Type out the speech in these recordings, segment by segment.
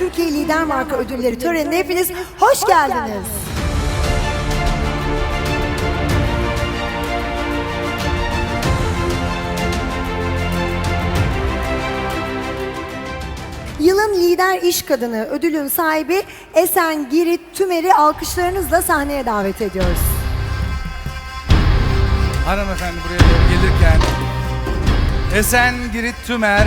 Türkiye Lider Marka Ödülleri törenine hepiniz hoş geldiniz. Yılın Lider İş Kadını ödülün sahibi Esen Girit Tümer'i alkışlarınızla sahneye davet ediyoruz. Hanımefendi buraya doğru gelirken Esen Girit Tümer,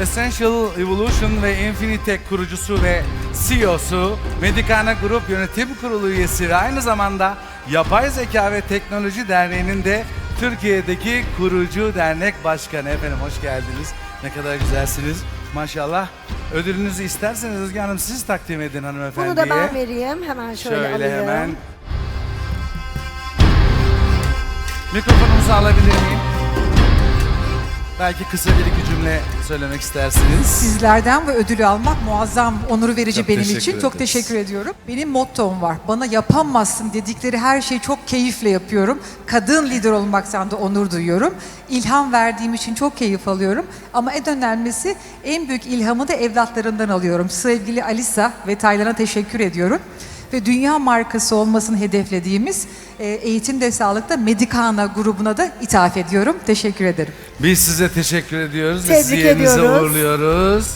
Essential Evolution ve Infinitech kurucusu ve CEO'su, Medicana Grup Yönetim Kurulu üyesi ve aynı zamanda Yapay Zeka ve Teknoloji Derneği'nin de Türkiye'deki kurucu dernek başkanı. Efendim hoş geldiniz. Ne kadar güzelsiniz. Maşallah. Ödülünüzü isterseniz Özge Hanım siz takdim edin hanımefendiye. Bunu da ben vereyim. Hemen şöyle, Şöyle alayım. hemen. Mikrofonunuzu alabilir miyim? Belki kısa bir iki cümle söylemek istersiniz. Sizlerden ve ödülü almak muazzam onur verici Çok benim için. Çok ederiz. teşekkür ediyorum. Benim mottom var. Bana yapamazsın dedikleri her şeyi çok keyifle yapıyorum. Kadın lider olmaktan da onur duyuyorum. İlham verdiğim için çok keyif alıyorum. Ama en önemlisi en büyük ilhamı da evlatlarımdan alıyorum. Sevgili Alisa ve Taylan'a teşekkür ediyorum. Ve dünya markası olmasını hedeflediğimiz e, Eğitimde Sağlık'ta Medicana grubuna da ithaf ediyorum. Teşekkür ederim. Biz size teşekkür ediyoruz Tebrik sizi yerinize ediyoruz. uğurluyoruz.